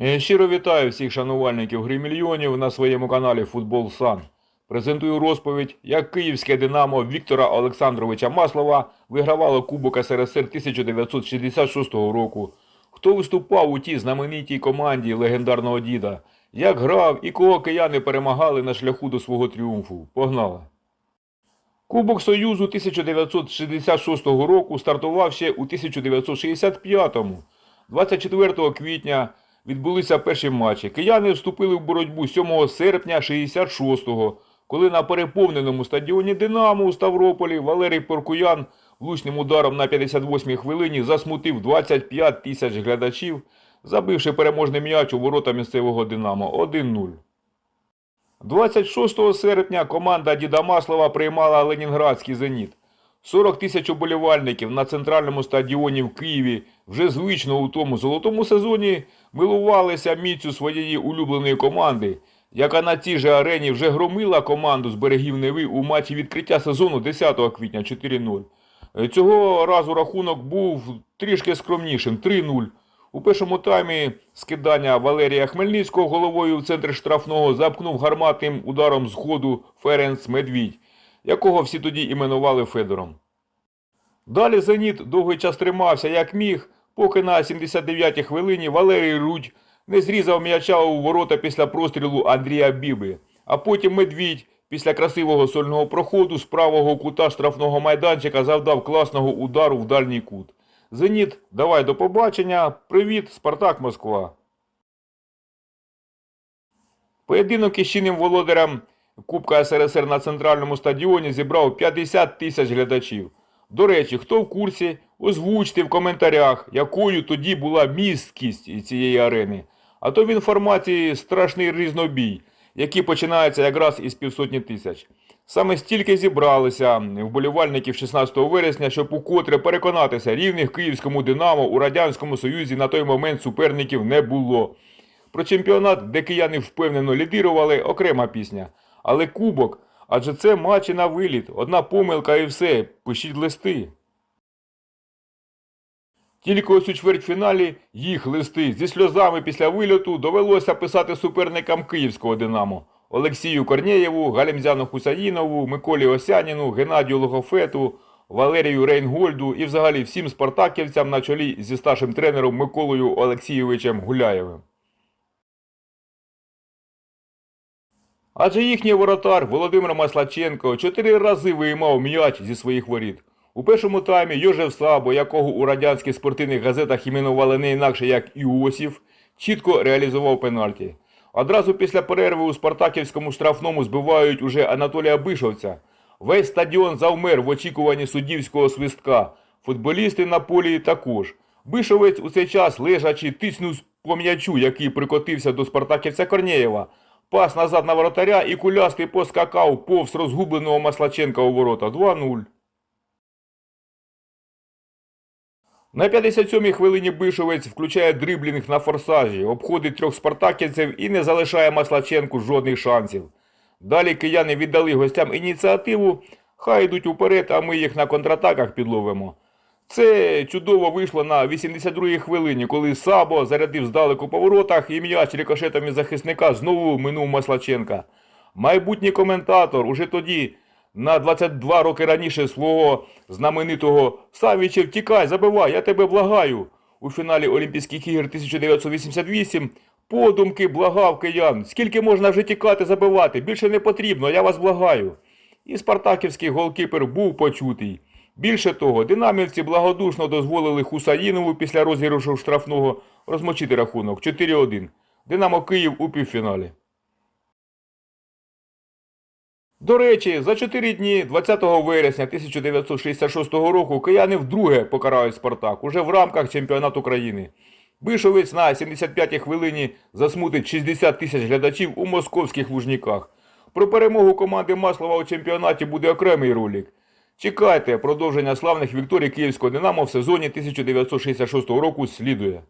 Е, Щиро вітаю всіх шанувальників гри мільйонів на своєму каналі Футбол Сан. Презентую розповідь, як київське Динамо Віктора Олександровича Маслова вигравало Кубок СРСР 1966 року. Хто виступав у тій знаменитій команді легендарного діда, як грав і кого кияни перемагали на шляху до свого тріумфу. Погнали! Кубок Союзу 1966 року стартував ще у 1965-му. 24 квітня відбулися перші матчі. Кияни вступили в боротьбу 7 серпня 66-го, коли на переповненому стадіоні Динамо у Ставрополі Валерій Поркуян влучним ударом на 58-й хвилині засмутив 25 тисяч глядачів, забивши переможний м'яч у ворота місцевого Динамо 1-0. 26 серпня команда Діда Маслова приймала Ленінградський «Зеніт». 40 тисяч уболівальників на центральному стадіоні в Києві вже звично у тому золотому сезоні милувалися міцю своєї улюбленої команди, яка на цій же арені вже громила команду з берегів Неви у матчі відкриття сезону 10 квітня 4-0. Е, Цього разу рахунок був трішки скромнішим 3-0. У першому таймі скидання Валерія Хмельницького головою в центр штрафного запкнув гарматним ударом з ходу Ференц Медвідь, якого всі тоді іменували Федором. Далі Зеніт довгий час тримався як міг, поки на 79-й хвилині Валерій Рудь не зрізав м'яча у ворота після прострілу Андрія Біби, а потім Медвідь після красивого сольного проходу з правого кута штрафного майданчика завдав класного удару в дальній кут. Зеніт, давай до побачення. Привіт, Спартак Москва. Поєдинок із чинним володарем Кубка СРСР на центральному стадіоні зібрав 50 тисяч глядачів. До речі, хто в курсі, озвучте в коментарях, якою тоді була місткість цієї арени. А то в інформації страшний різнобій, який починається якраз із півсотні тисяч. Саме стільки зібралися вболівальників 16 вересня, щоб укотре переконатися, рівних київському Динамо у Радянському Союзі на той момент суперників не було. Про чемпіонат, де кияни впевнено лідирували, окрема пісня. Але кубок, адже це матчі на виліт, одна помилка і все, пишіть листи. Тільки ось у чвертьфіналі їх листи зі сльозами після вильоту довелося писати суперникам київського Динамо Олексію Корнєєву, Галімзяну Хусаїнову, Миколі Осяніну, Геннадію Логофету, Валерію Рейнгольду і взагалі всім спартаківцям на чолі зі старшим тренером Миколою Олексійовичем Гуляєвим. Адже їхній воротар Володимир Маслаченко чотири рази виймав м'яч зі своїх воріт. У першому таймі Йожев Сабо, якого у радянських спортивних газетах іменували не інакше як Іосиф, чітко реалізував пенальті. Одразу після перерви у спартаківському штрафному збивають уже Анатолія Бишовця. Весь стадіон завмер в очікуванні суддівського свистка. Футболісти на полі також. Бишовець у цей час лежачи тиснув по м'ячу, який прикотився до спартаківця Корнєєва. Пас назад на воротаря і кулястий поскакав повз розгубленого Маслаченка у ворота 2-0. На 57-й хвилині Бишовець включає дриблінг на форсажі, обходить трьох спартаківців і не залишає Маслаченку жодних шансів. Далі кияни віддали гостям ініціативу, хай йдуть уперед, а ми їх на контратаках підловимо. Це чудово вийшло на 82-й хвилині, коли Сабо зарядив здалеку по воротах і м'яч рикошетом із захисника знову минув Маслаченка. Майбутній коментатор уже тоді, на 22 роки раніше свого знаменитого Савічев, тікай, забивай, я тебе благаю. У фіналі Олімпійських ігор 1988 подумки благав киян. Скільки можна вже тікати, забивати? Більше не потрібно, я вас благаю. І спартаківський голкіпер був почутий. Більше того, динамівці благодушно дозволили Хусаїнову після розіграшу штрафного розмочити рахунок 4-1. Динамо Київ у півфіналі. До речі, за 4 дні 20 вересня 1966 року кияни вдруге покарають Спартак уже в рамках чемпіонату країни. Бишовець на 75-й хвилині засмутить 60 тисяч глядачів у московських лужниках. Про перемогу команди Маслова у чемпіонаті буде окремий ролик. Чекайте, продовження славних вікторій Київського Динамо в сезоні 1966 року слідує.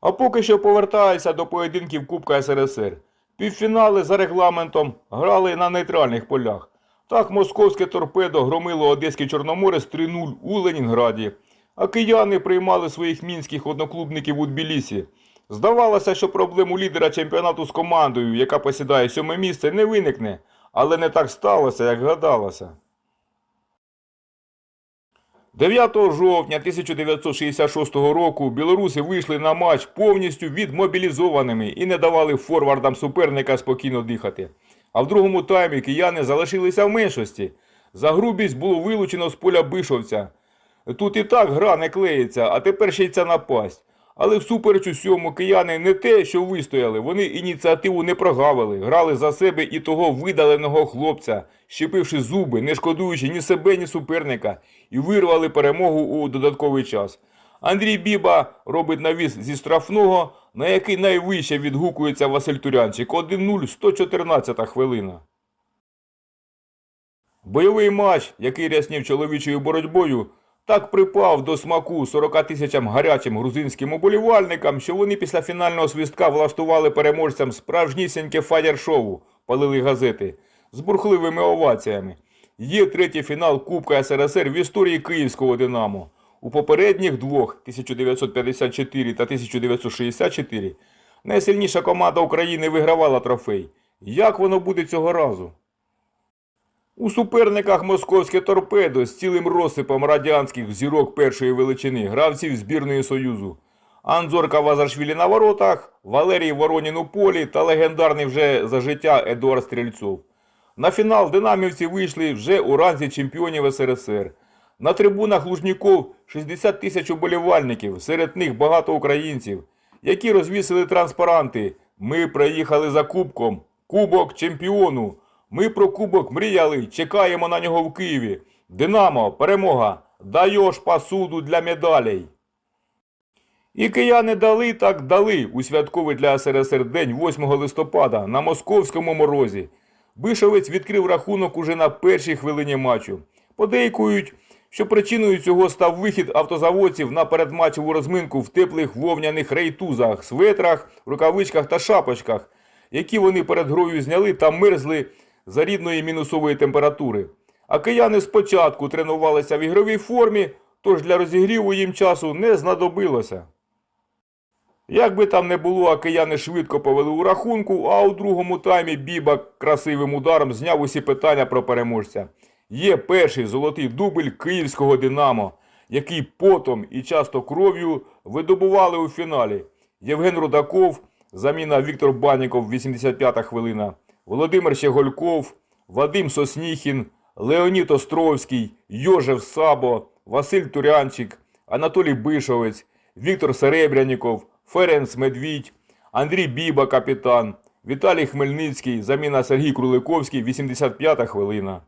А поки що повертаюся до поєдинків Кубка СРСР. Півфінали за регламентом грали на нейтральних полях. Так московське торпедо громило Одеський Чорноморець 3-0 у Ленінграді. А кияни приймали своїх мінських одноклубників у Тбілісі. Здавалося, що проблем у лідера чемпіонату з командою, яка посідає сьоме місце, не виникне, але не так сталося, як гадалося. 9 жовтня 1966 року білоруси вийшли на матч повністю відмобілізованими і не давали форвардам суперника спокійно дихати. А в другому таймі кияни залишилися в меншості. За грубість було вилучено з поля Бишовця. Тут і так гра не клеїться, а тепер ще й ця напасть. Але всупереч усьому кияни не те, що вистояли, вони ініціативу не прогавили, грали за себе і того видаленого хлопця, щепивши зуби, не шкодуючи ні себе, ні суперника, і вирвали перемогу у додатковий час. Андрій Біба робить навіс зі штрафного, на який найвище відгукується Василь Турянчик. 1-0, 114 хвилина. Бойовий матч, який ряснів чоловічою боротьбою, так припав до смаку 40 тисячам гарячим грузинським уболівальникам, що вони після фінального свистка влаштували переможцям справжнісіньке фаєр-шоу, палили газети, з бурхливими оваціями. Є третій фінал Кубка СРСР в історії Київського Динамо. У попередніх двох 1954 та 1964 найсильніша команда України вигравала трофей. Як воно буде цього разу? У суперниках московське торпедо з цілим розсипом радянських зірок першої величини, гравців збірної Союзу. Анзор Кавазашвілі на воротах, Валерій Воронін у полі та легендарний вже за життя Едуард Стрільцов. На фінал динамівці вийшли вже у ранзі чемпіонів СРСР. На трибунах Лужніков 60 тисяч уболівальників, серед них багато українців, які розвісили транспаранти. Ми приїхали за кубком. Кубок чемпіону. Ми про кубок мріяли, чекаємо на нього в Києві. Динамо, перемога, даєш посуду для медалей. І кияни дали так дали у святковий для СРСР день 8 листопада на московському морозі. Бишовець відкрив рахунок уже на першій хвилині матчу. Подейкують, що причиною цього став вихід автозаводців на передматчеву розминку в теплих вовняних рейтузах, светрах, рукавичках та шапочках, які вони перед грою зняли та мерзли за рідної мінусової температури. А кияни спочатку тренувалися в ігровій формі, тож для розігріву їм часу не знадобилося. Як би там не було, а кияни швидко повели у рахунку, а у другому таймі Біба красивим ударом зняв усі питання про переможця. Є перший золотий дубль київського Динамо, який потом і часто кров'ю видобували у фіналі. Євген Рудаков, заміна Віктор Баніков, 85-та хвилина, Володимир Щегольков, Вадим Сосніхін, Леонід Островський, Йожев Сабо, Василь Турянчик, Анатолій Бишовець, Віктор Серебряніков, Ференц Медвідь, Андрій Біба, капітан, Віталій Хмельницький, заміна Сергій Круликовський, 85-та хвилина.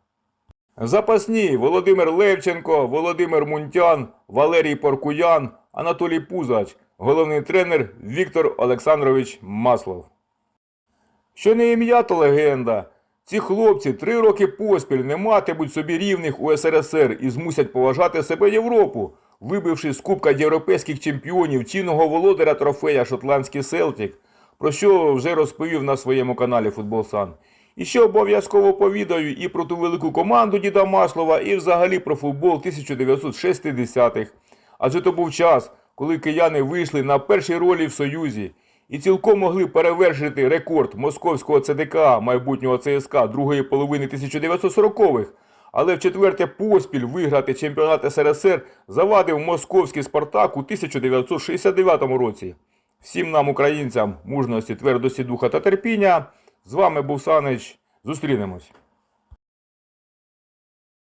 Запасні Володимир Левченко, Володимир Мунтян, Валерій Поркуян, Анатолій Пузач, головний тренер Віктор Олександрович Маслов. Що не ім'я, то легенда. Ці хлопці три роки поспіль не матимуть собі рівних у СРСР і змусять поважати себе Європу, вибивши з Кубка європейських чемпіонів чинного володаря трофея Шотландський Селтік, про що вже розповів на своєму каналі Футболсан. І ще обов'язково повідаю і про ту велику команду Діда Маслова, і взагалі про футбол 1960-х. Адже то був час, коли кияни вийшли на першій ролі в Союзі і цілком могли перевершити рекорд московського ЦДК майбутнього ЦСКА другої половини 1940-х. Але в четверте поспіль виграти чемпіонат СРСР завадив московський Спартак у 1969 році. Всім нам, українцям, мужності, твердості духа та терпіння. З вами був Санич. Зустрінемось.